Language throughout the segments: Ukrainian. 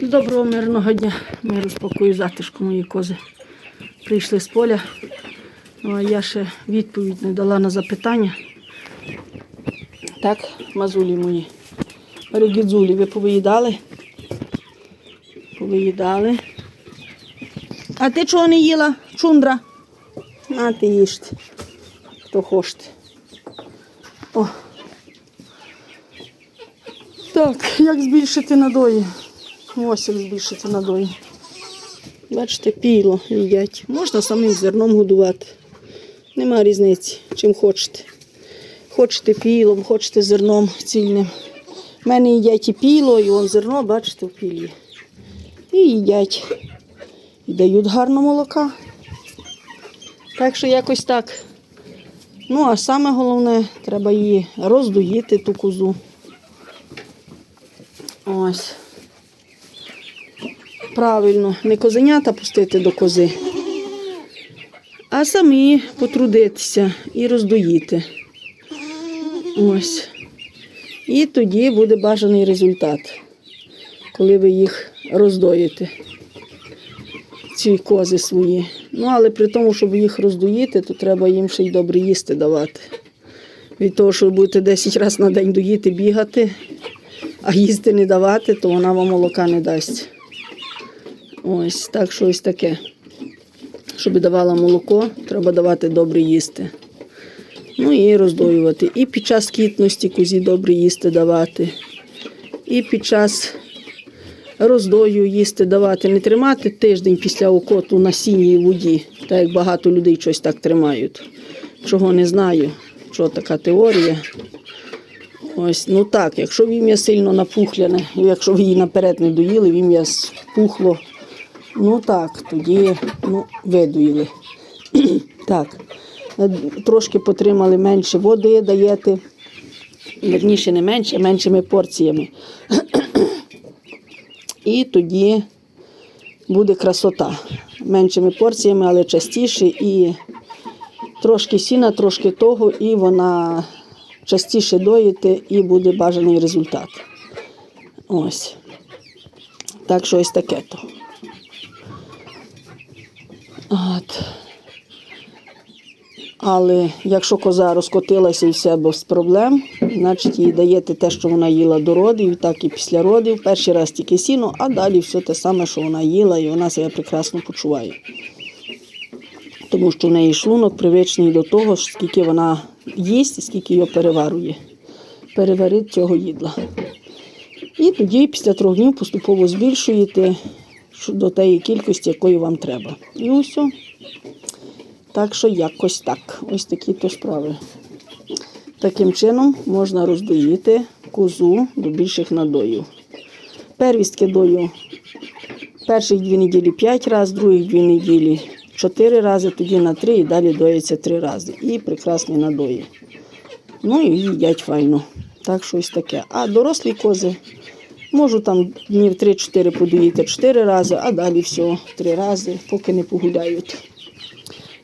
Доброго мирного дня. Миру спокою, затишку мої кози. Прийшли з поля. Ну, а я ще відповідь не дала на запитання. Так, мазулі мої. Регідзулі, ви повиїдали? Повиїдали. А ти чого не їла? Чундра? На ти їжте. Хто хочете. О. Так, як збільшити надої? Ось як збільшити надої. Бачите, піло їдять. Можна самим зерном годувати. Нема різниці, чим хочете. Хочете пілом, хочете зерном цільним. У мене їдять і піло, і вон зерно, бачите, в пілі. І їдять. І дають гарно молока. Так що якось так. Ну, а саме головне, треба її роздоїти, ту козу. Ось. Правильно, не козенята пустити до кози, а самі потрудитися і роздоїти. Ось. І тоді буде бажаний результат, коли ви їх роздоїте, ці кози свої. Ну, але при тому, щоб їх роздоїти, то треба їм ще й добре їсти давати. Від того, що ви будете 10 разів на день доїти, бігати, а їсти не давати, то вона вам молока не дасть. Ось так щось таке. Щоб давала молоко, треба давати добре їсти. Ну і роздоювати. І під час кітності козі добре їсти давати. І під час роздою їсти давати. Не тримати тиждень після окоту на сіній воді, так як багато людей щось так тримають. Чого не знаю, що така теорія. Ось, ну так, якщо вім'я сильно напухляне, якщо ви її наперед не доїли, вім'я спухло, ну так, тоді ну, видоїли. так, е, трошки потримали менше води, даєте, верніше не менше, а меншими порціями. І тоді буде красота. Меншими порціями, але частіше і трошки сіна, трошки того, і вона частіше доїти, і буде бажаний результат. Ось. Так що ось таке то. От. Але якщо коза розкотилася і все без проблем, значить їй даєте те, що вона їла до родів, так і після родів. Перший раз тільки сіно, а далі все те саме, що вона їла, і вона себе прекрасно почуває. Тому що в неї шлунок привичний до того, скільки вона їсть і скільки його переварує. Переварить цього їдла. І тоді після трьох днів поступово збільшуєте до тієї кількості, якої вам треба. І усе. Так що якось так. Ось такі то справи. Таким чином можна роздоїти козу до більших надоїв. Первістки дою перших дві неділі 5 разів, других дві неділі 4 рази, тоді на 3 і далі доїться 3 рази. І прекрасні надої. Ну і їдять файно. Так що ось таке. А дорослі кози можу там днів 3-4 подоїти 4 рази, а далі все 3 рази, поки не погуляють.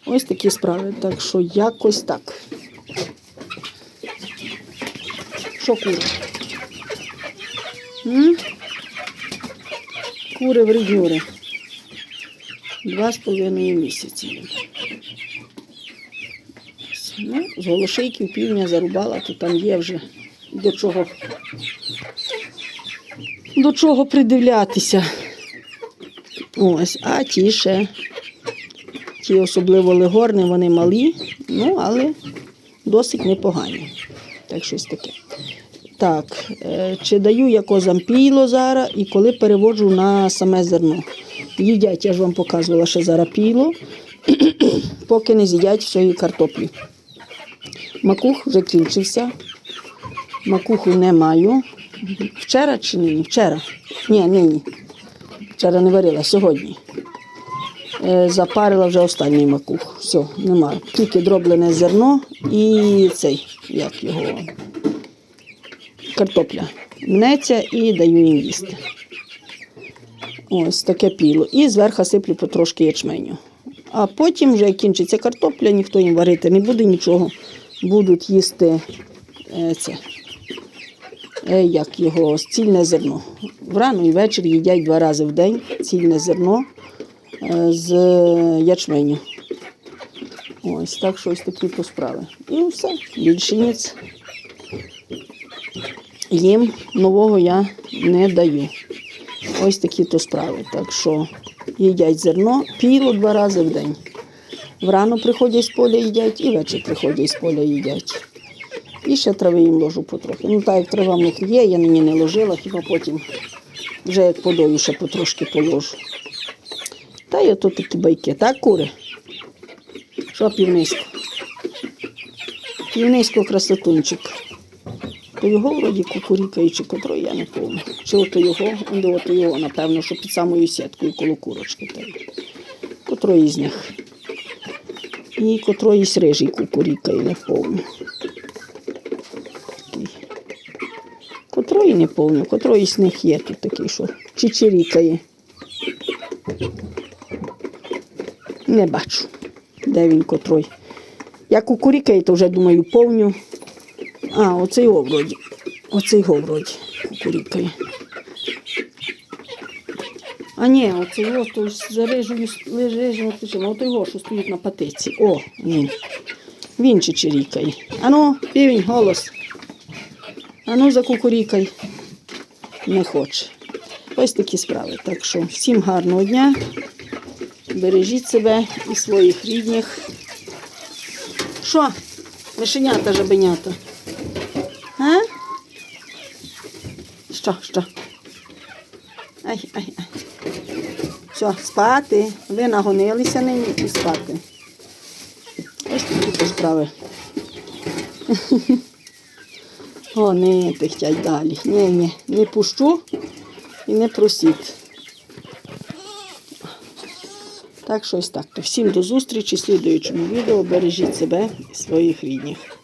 Ось такі справи. Так що якось так. Що кури? М? Кури в регіони. Два з половиною місяці. Ну, з голошейків півня зарубала, то там є вже до чого, до чого придивлятися. Ось, а ті ще, ті особливо легорни, вони малі, ну, але досить непогані. Так щось таке. Так, е, чи даю я козам піло зараз і коли переводжу на саме зерно. Їдять, я ж вам показувала ще зараз піло, поки не з'їдять всієї картоплі. Макух вже кінчився. Макуху не маю. Вчора чи ні? Вчора. Ні, нині. Вчора не варила, сьогодні. Е, Запарила вже останній макух. Все, немає. Тільки дроблене зерно і цей, як його, картопля. Мнеться і даю їм їсти. Ось таке піло. І зверху сиплю потрошки ячменю. А потім, вже кінчиться картопля, ніхто їм варити не буде нічого. Будуть їсти е, це, як його цільне зерно. Врано і ввечері їдять два рази в день цільне зерно е, з ячменю. Ось так що ось такі то справи. І все. Більше. Їм нового я не даю. Ось такі то справи. Так що їдять зерно піло два рази в день. Врано приходять з поля їдять і ввечері приходять з поля їдять. І ще трави їм ложу потрохи. Ну так як трава в них є, я нині не ложила, хіба потім вже як подою ще потрошки положу. Та й ото такі байки, так, кури? Що півнисько? Півнисько красотунчик. То його вроді кукурікає, чи котрої я не пам'ятаю. Чи ото його, де ото його, напевно, що під самою сіткою коло курочки. Котрої з них. І котроїсь рижий кукурікає, не пам'ятаю. Такий. Котрої не пам'ятаю, котрої з них є тут такий, що чичирікає. Не бачу, де він котрой. Я кукурікаю, то вже думаю, повню. А, оцей його вроді. Оцей його вроді кукурікає. А ні, оце його то ж за рижею лежить, ото його, що стоїть на патиці. О, він. Він чичирікає. Ану, півень, голос. Ану, закукурікай. Не хоче. Ось такі справи. Так що всім гарного дня. Бережіть себе і своїх рідних. Що? Мишенята, жабенята? А? Що, що? Ай, ай, ай. Все, спати. Ви нагонилися нині і спати. Ось такі справи. О, не тихтять далі. Ні, ні, не пущу і не просіть. Так, щось так. То всім до зустрічі слідуючому відео. Бережіть себе і своїх рідних.